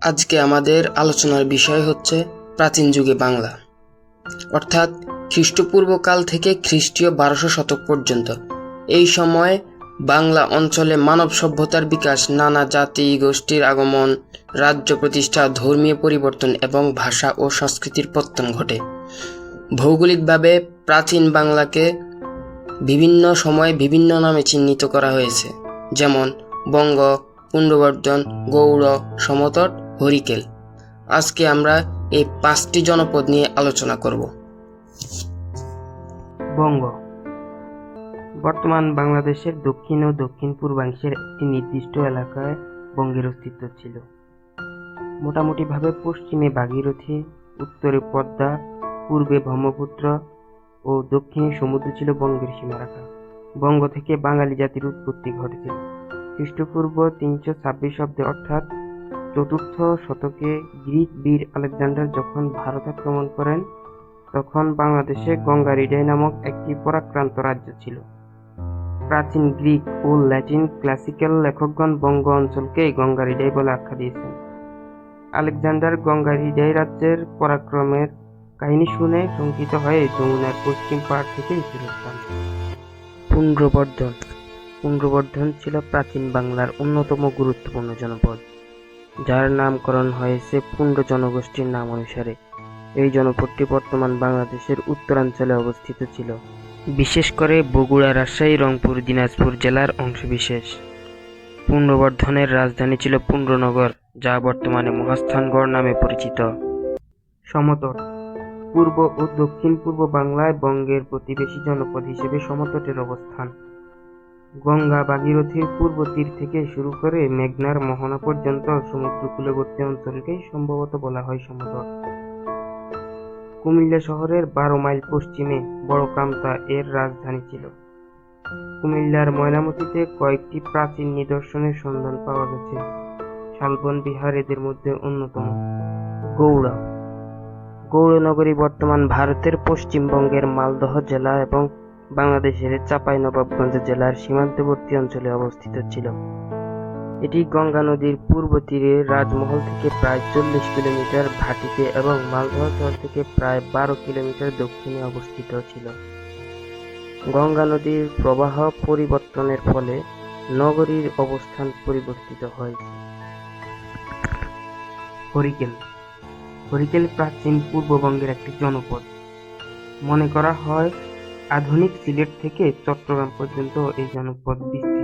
আজকে আমাদের আলোচনার বিষয় হচ্ছে প্রাচীন যুগে বাংলা। অর্থাৎ খ্রিস্টপূর্বকাল থেকে খ্রিস্টীয় বারোশো শতক পর্যন্ত। এই সময় বাংলা অঞ্চলে মানব সভ্যতার বিকাশ, নানা জাতি, গোষ্ঠীর আগমন, রাজ্য প্রতিষ্ঠা, ধর্মীয় পরিবর্তন এবং ভাষা ও সংস্কৃতির পত্তন ঘটে। ভৌগোলিকভাবে প্রাচীন বাংলাকে বিভিন্ন সময়ে বিভিন্ন নামে চিহ্নিত করা হয়েছে। যেমন বঙ্গ পুণ্ডবর্ধন গৌড়, সমতট হরিকেল, আজকে আমরা এই পাঁচটি জনপদ নিয়ে আলোচনা করব। বঙ্গ। বর্তমান বাংলাদেশের দক্ষিণ ও দক্ষিণ পূর্বাংশের একটি নির্দিষ্ট এলাকায় বঙ্গের অস্তিত্ব ছিল। মোটামুটিভাবে পশ্চিমে ভাগীরথী, উত্তরে পদ্মা, পূর্বে ব্রহ্মপুত্র ও দক্ষিণে সমুদ্র ছিল বঙ্গের সীমারেখা। বঙ্গ থেকে বাঙালি জাতির উৎপত্তি ঘটেছিল খ্রিস্টপূর্ব তিনশো ছাব্বিশ শব্দে অর্থাৎ চতুর্থ শতকে গ্রিক বীর আলেকজান্ডার যখন ভারত আক্রমণ করেন, তখন বাংলাদেশে গঙ্গারিডাই নামক একটি পরাক্রান্ত রাজ্য ছিল। প্রাচীন গ্রিক ও ল্যাটিন ক্লাসিক্যাল লেখকগণ বঙ্গ অঞ্চলকে গঙ্গারিডাই বলে আখ্যা দিয়েছেন। আলেকজান্ডার গঙ্গারিডাই রাজ্যের পরাক্রমের কাহিনী শুনে শঙ্কিত হয়ে যমুনার পশ্চিম পাড় থেকে ফেরত যান পুণ্ড্রবর্ধন পুণ্ড্রবর্ধন ছিল প্রাচীন বাংলার অন্যতম গুরুত্বপূর্ণ জনপদ। যার নামকরণ হয়েছে পুণ্ড জনগোষ্ঠীর নাম অনুসারে। এই জনপদটি বর্তমান বাংলাদেশের উত্তরাঞ্চলে অবস্থিত ছিল। বিশেষ করে বগুড়া, রাজশাহী, রংপুর, দিনাজপুর জেলার অংশবিশেষ। পুণ্ড্রবর্ধনের রাজধানী ছিল পুণ্ড্রনগর যা বর্তমানে মহাস্থানগড় নামে পরিচিত। সমতট। পূর্ব ও দক্ষিণ পূর্ব বাংলায় বঙ্গের প্রতিবেশী জনপদ হিসেবে সমতটের অবস্থান। গঙ্গা ভাগীরথীর পূর্ব তীর থেকে শুরু করে মেঘনার মোহনা পর্যন্ত সমুদ্র কূলবর্তী অঞ্চলকেই সম্ভবত বলা হয় সমতট কুমিল্লা শহরের বারো মাইল পশ্চিমে বড় কামতা এর রাজধানী ছিল। কুমিল্লার ময়নামতিতে কয়েকটি প্রাচীন নিদর্শনের সন্ধান পাওয়া গেছে। শালবন বিহার এদের মধ্যে অন্যতম। গৌড়া। গৌড়নগরী বর্তমান ভারতের পশ্চিমবঙ্গের মালদহ জেলা এবং বাংলাদেশের চাঁপাইনবাবগঞ্জ জেলার সীমান্তবর্তী অঞ্চলে অবস্থিত ছিল। এটি গঙ্গা নদীর পূর্ব তীরে রাজমহল থেকে প্রায় চল্লিশ কিলোমিটার ভাটিতে এবং মালদহ শহর থেকে প্রায় বারো কিলোমিটার দক্ষিণে অবস্থিত ছিল। গঙ্গা নদীর প্রবাহ পরিবর্তনের ফলে নগরীর অবস্থান পরিবর্তিত হয়। হরিকেল। হরিকেল প্রাচীন পূর্ববঙ্গের একটি জনপদ। মনে করা হয় আধুনিক সিলেট থেকে চট্টগ্রাম পর্যন্ত এই জনপদ বিস্তৃত।